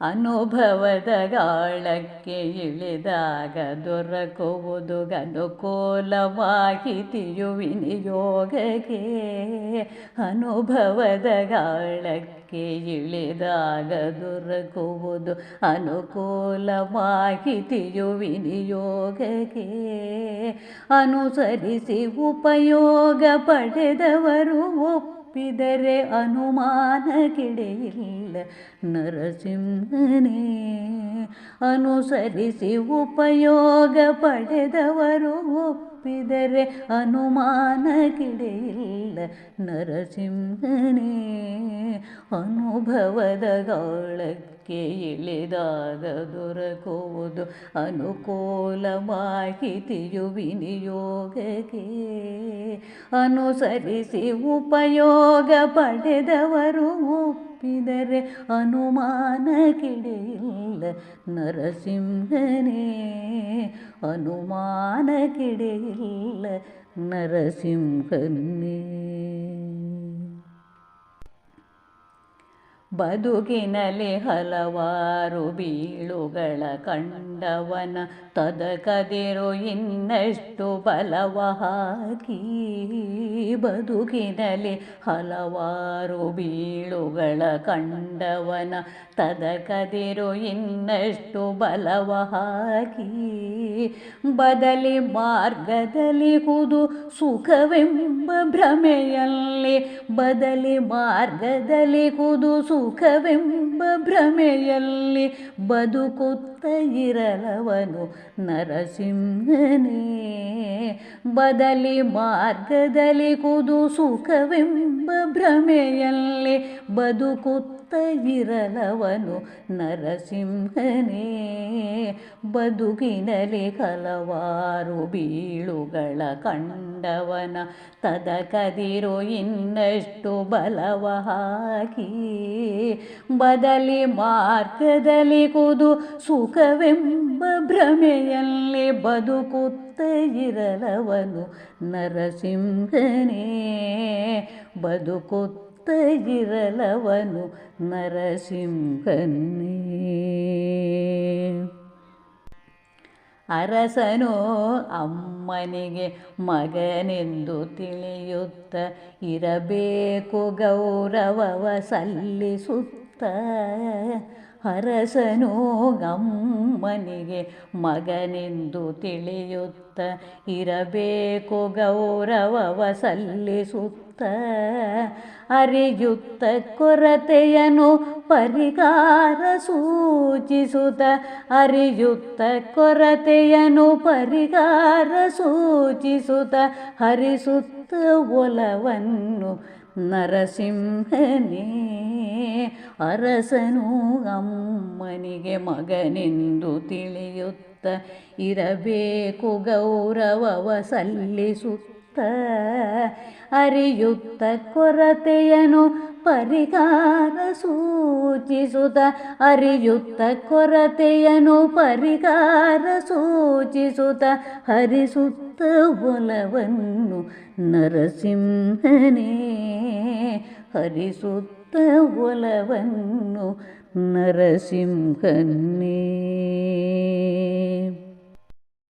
ಅನುಭವದ ಗಾಳಕ್ಕೆ ಇಳಿದಾಗ ದೊರಕುವುದು ಅನುಕೂಲ ಮಾಹಿತಿಯು ವಿನಿಯೋಗಕ್ಕೆ ಅನುಭವದ ಗಾಳಕ್ಕೆ ಇಳಿದಾಗ ದೊರಕುವುದು ಅನುಕೂಲ ಮಾಹಿತಿಯು ವಿನಿಯೋಗಕ್ಕೆ ಅನುಸರಿಸಿ ಉಪಯೋಗ ಪಡೆದವರು ಒಪ್ಪಿದರೆ ಅನುಮಾನಕ್ಕಿಡೆಯಿಲ್ಲ ನರಸಿಂಹನೇ ಅನುಸರಿಸಿ ಉಪಯೋಗ ಪಡೆದವರು ಒಪ್ಪಿದರೆ ಅನುಮಾನಕ್ಕಿಡೆಯಿಲ್ಲ ನರಸಿಂಹನೇ ಅನುಭವದ ಗಾಳಕ್ಕೆ ಇಳಿದಾಗ ದೊರಕುವುದು ಅನುಕೂಲ ಮಾಹಿತಿಯು ವಿನಿಯೋಗಕ್ಕೆ ಅನುಸರಿಸಿ ಉಪಯೋಗ ಪಡೆದವರು ಒಪ್ಪಿದರೆ ಅನುಮಾನ ಕಿಡೆಯಿಲ್ಲ ನರಸಿಂಹನೇ. ಅನುಮಾನಕ್ಕಿಡೆಯಿಲ್ಲ ನರಸಿಂಹನೇ. ಬದುಕಿನಲ್ಲಿ ಹಲವಾರು ಬೀಳುಗಳ ಕಂಡವನ ತದಕದಿರು ಇನ್ನಷ್ಟು ಬಲವ ಹಾಕಿ ಬದುಕಿನಲ್ಲಿ ಹಲವಾರು ಬೀಳುಗಳ ಕಂಡವನ ತದಕದಿರು ಇನ್ನಷ್ಟು ಬಲವ ಹಾಕಿ ಬದಲಿ ಮಾರ್ಗದಲ್ಲಿ ಕುದು ಸುಖವೆಂಬ ಭ್ರಮೆಯಲ್ಲಿ ಬದಲಿ ಮಾರ್ಗದಲ್ಲಿ ಹುದು ಸುಖವೆಂಬ ಭ್ರಮೆಯಲ್ಲಿ ಬದುಕುತ್ತ ಇರಲವನು ನರಸಿಂಹನೇ. ಬದಲಿ ಮಾರ್ಗದಲ್ಲಿ ಕುದು ಸುಖವೆಂಬ ಭ್ರಮೆಯಲ್ಲಿ ಬದುಕುತ್ತ ಇರಲವನು ನರಸಿಂಹನೇ. ಬದುಕಿನಲ್ಲಿ ಹಲವಾರು ಬೀಳುಗಳ ಕಂಡವನ ತದ ತದಕದಿರು ಇನ್ನಷ್ಟು ಬಲವ ಹಾಕಿ ಬದಲಿ ಮಾರ್ಗದಲ್ಲಿ ಕುದು ಸುಖವೆಂಬ ಭ್ರಮೆಯಲ್ಲಿ ಬದುಕುತ್ತ ಇರಲವನು ನರಸಿಂಹನೇ. ಬದುಕುತ್ತ ಇರಲವನು ನರಸಿಂಹನೇ ಅರಸನು ಅಮ್ಮನಿಗೆ ಮಗನೆಂದು ತಿಳಿಯುತ್ತ ಇರಬೇಕು ಗೌರವವ ಸಲ್ಲಿಸುತ್ತ. ಅರಸನು ಗಮ್ಮನಿಗೆ ಮಗನೆಂದು ತಿಳಿಯುತ್ತ ಇರಬೇಕು ಗೌರವವ ಸಲ್ಲಿಸುತ್ತ. ಅರಿಯುತ್ತ ಕೊರತೆಯನು ಪರಿಕಾರ ಸೂಚಿಸುತ್ತ ಅರಿಯುತ್ತ ಕೊರತೆಯನು ಪರಿಕಾರ ಸೂಚಿಸುತ್ತ ಹರಿಸುತ್ತ ಒಲವನ್ನು ನರಸಿಂಹನೇ ಅರಸನು ಅಮ್ಮನಿಗೆ ಮಗನೆಂದು ತಿಳಿಯುತ್ತ ಇರಬೇಕು ಗೌರವವ ಸಲ್ಲಿಸುತ್ತ ಅರಿಯುತ್ತ ಕೊರತೆಯನು ಪರಿಗಾರ ಸೂಚಿಸುತ್ತ ಅರಿಯುತ್ತ ಕೊರತೆಯನು ಪರಿಗಾರ ಸೂಚಿಸುತ್ತ ಹರಿಸುತ್ತ ಒಲವನ್ನು ನರಸಿಂಹನೇ ಹರಿಸುತ್ತ ಒಲವನ್ನು ನರಸಿಂಹನೇ.